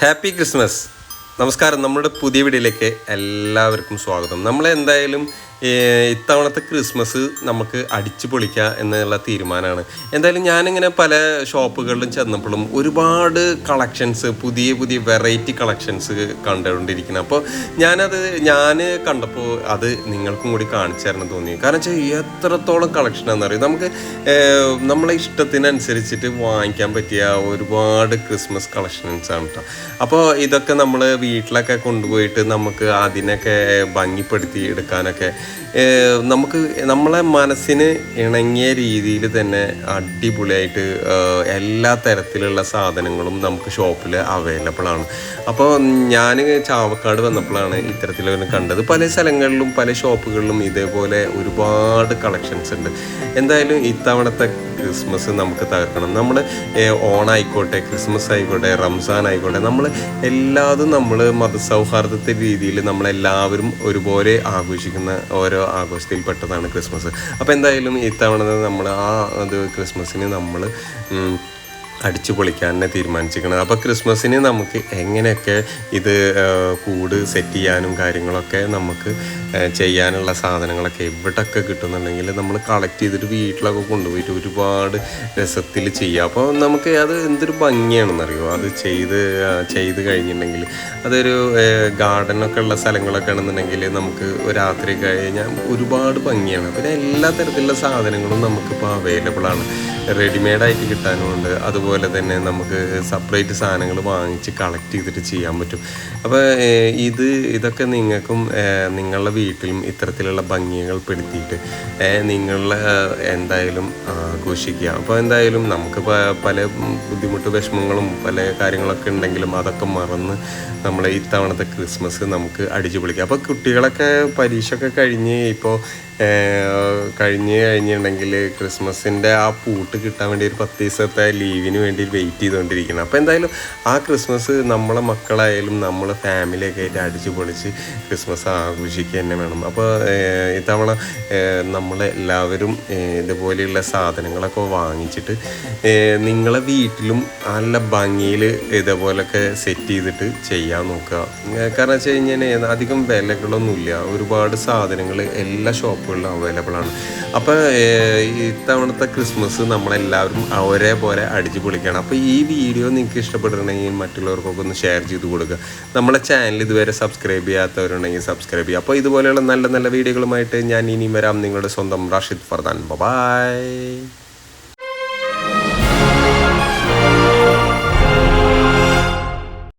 Happy Christmas നമസ്കാരം. നമ്മുടെ പുതിയ വീഡിയോയിലേക്ക് എല്ലാവർക്കും സ്വാഗതം. ഏഹ്, ഇത്തവണത്തെ ക്രിസ്മസ് നമുക്ക് അടിച്ചു പൊളിക്കുക എന്നുള്ള തീരുമാനമാണ്. എന്തായാലും ഞാനിങ്ങനെ പല ഷോപ്പുകളിലും ചെന്നപ്പോഴും ഒരുപാട് കളക്ഷൻസ് പുതിയ പുതിയ വെറൈറ്റി കളക്ഷൻസ് കണ്ടുകൊണ്ടിരിക്കുന്നത് അപ്പോൾ ഞാനത് ഞാൻ കണ്ടപ്പോൾ അത് നിങ്ങൾക്കും കൂടി കാണിച്ചു തരണം തോന്നി. കാരണം വെച്ചാൽ എത്രത്തോളം കളക്ഷനാണെന്ന് അറിയാം? നമുക്ക് നമ്മളെ ഇഷ്ടത്തിനനുസരിച്ചിട്ട് വാങ്ങിക്കാൻ പറ്റിയ ഒരുപാട് ക്രിസ്മസ് കളക്ഷൻസ് ആണ് കേട്ടോ അപ്പോൾ ഇതൊക്കെ നമ്മൾ വീട്ടിലൊക്കെ കൊണ്ടുപോയിട്ട് നമുക്ക് അതിനൊക്കെ ഭംഗിപ്പെടുത്തി എടുക്കാനൊക്കെ നമുക്ക് നമ്മളെ മനസ്സിന് ഇണങ്ങിയ രീതിയിൽ തന്നെ അടിപൊളിയായിട്ട് എല്ലാ തരത്തിലുള്ള സാധനങ്ങളും നമുക്ക് ഷോപ്പിൽ അവൈലബിൾ ആണ്. അപ്പോൾ ഞാൻ ചാവക്കാട് വന്നപ്പോഴാണ് ഇത്തരത്തിലൊരു കണ്ടത്. പല സ്ഥലങ്ങളിലും പല ഷോപ്പുകളിലും ഇതേപോലെ ഒരുപാട് കളക്ഷൻസ് ഉണ്ട്. എന്തായാലും ഇത്തവണത്തെ ക്രിസ്മസ് നമുക്ക് തകർക്കണം. നമ്മൾ ഓണായിക്കോട്ടെ ക്രിസ്മസ് ആയിക്കോട്ടെ റംസാൻ ആയിക്കോട്ടെ നമ്മൾ എല്ലാതും നമ്മൾ മതസൗഹാർദ്ദത്തെ രീതിയിൽ നമ്മളെല്ലാവരും ഒരുപോലെ ആഘോഷിക്കുന്ന ഓരോ ആഘോഷത്തിൽ പെട്ടതാണ് ക്രിസ്മസ്. അപ്പോൾ എന്തായാലും ഇത്തവണ നമ്മൾ ആ അത് ക്രിസ്മസിന് നമ്മൾ അടിച്ചു പൊളിക്കാൻ തന്നെ തീരുമാനിച്ചിരിക്കുന്നത് അപ്പോൾ ക്രിസ്മസിന് നമുക്ക് എങ്ങനെയൊക്കെ ഇത് കൂട് സെറ്റ് ചെയ്യാനും കാര്യങ്ങളൊക്കെ നമുക്ക് ചെയ്യാനുള്ള സാധനങ്ങളൊക്കെ എവിടെയൊക്കെ കിട്ടുന്നുണ്ടെങ്കിൽ നമ്മൾ കളക്ട് ചെയ്തിട്ട് വീട്ടിലൊക്കെ കൊണ്ടുപോയിട്ട് ഒരുപാട് രസത്തിൽ ചെയ്യുക അപ്പോൾ നമുക്ക് അത് എന്തൊരു ഭംഗിയാണെന്നറിയോ? അത് ചെയ്ത് ചെയ്ത് കഴിഞ്ഞിട്ടുണ്ടെങ്കിൽ അതൊരു ഗാർഡനൊക്കെ ഉള്ള സ്ഥലങ്ങളൊക്കെ ആണെന്നുണ്ടെങ്കിൽ നമുക്ക് രാത്രി കഴിഞ്ഞാൽ ഒരുപാട് ഭംഗിയാണ്. പിന്നെ എല്ലാ തരത്തിലുള്ള സാധനങ്ങളും നമുക്കിപ്പോൾ അവൈലബിൾ ആണ്. റെഡിമെയ്ഡായിട്ട് കിട്ടാനുമുണ്ട് അതുപോലെ തന്നെ നമുക്ക് സെപ്പറേറ്റ് സാധനങ്ങൾ വാങ്ങിച്ച് കളക്ട് ചെയ്തിട്ട് ചെയ്യാൻ പറ്റും. അപ്പോൾ ഇത് ഇതൊക്കെ നിങ്ങൾക്കും നിങ്ങളുടെ വീട്ടിലും ഇത്തരത്തിലുള്ള ഭംഗികൾ പെടുത്തിയിട്ട് നിങ്ങളുടെ എന്തായാലും ആഘോഷിക്കുക. അപ്പോൾ എന്തായാലും നമുക്ക് പല ബുദ്ധിമുട്ട് വിഷമങ്ങളും പല കാര്യങ്ങളൊക്കെ ഉണ്ടെങ്കിലും അതൊക്കെ മറന്ന് നമ്മളെ ഇത്തവണത്തെ ക്രിസ്മസ് നമുക്ക് അടിച്ചു പൊളിക്കാം അപ്പോൾ കുട്ടികളൊക്കെ പരീക്ഷയൊക്കെ കഴിഞ്ഞ് ഇപ്പോൾ കഴിഞ്ഞ് കഴിഞ്ഞിട്ടുണ്ടെങ്കിൽ ക്രിസ്മസിന്റെ ആ പൂട്ട് കിട്ടാൻ വേണ്ടി ഒരു പത്ത് ദിവസത്തെ ലീവിന് വേണ്ടി വെയിറ്റ് ചെയ്തുകൊണ്ടിരിക്കണം. അപ്പോൾ എന്തായാലും ആ ക്രിസ്മസ് നമ്മളെ മക്കളായാലും നമ്മളെ ഫാമിലിയൊക്കെ ആയിട്ട് അടിച്ചു പൊളിച്ച് ക്രിസ്മസ് ആഘോഷിക്കുക തന്നെ വേണം. അപ്പോൾ ഇത്തവണ നമ്മളെല്ലാവരും ഇതുപോലെയുള്ള സാധനങ്ങളൊക്കെ വാങ്ങിച്ചിട്ട് നിങ്ങളെ വീട്ടിലും നല്ല ഭംഗിയിൽ ഇതേപോലൊക്കെ സെറ്റ് ചെയ്തിട്ട് ചെയ്യാൻ നോക്കുക. കാരണം വെച്ച് കഴിഞ്ഞാൽ അധികം വിലകളൊന്നുമില്ല. ഒരുപാട് സാധനങ്ങൾ എല്ലാ ഷോപ്പുകളിലും അവൈലബിൾ ആണ്. അപ്പോൾ ഇത്തവണത്തെ ക്രിസ്മസ് നമ്മളെല്ലാവരും ഒരേപോലെ അടിച്ചു പൊളിക്കണം അപ്പോൾ ഈ വീഡിയോ നിങ്ങൾക്ക് ഇഷ്ടപ്പെട്ടിട്ടുണ്ടെങ്കിൽ മറ്റുള്ളവർക്കൊക്കെ ഒന്ന് ഷെയർ ചെയ്ത് കൊടുക്കുക. നമ്മളെ ചാനൽ ഇതുവരെ സബ്സ്ക്രൈബ് ചെയ്യാത്തവരുണ്ടെങ്കിൽ സബ്സ്ക്രൈബ് ചെയ്യുക. അപ്പോൾ ഇതുപോലെയുള്ള നല്ല നല്ല വീഡിയോകളുമായിട്ട് ഞാൻ ഇനിയും വരാം. നിങ്ങളുടെ സ്വന്തം റാഷിദ് ഫർദാൻ. ബൈ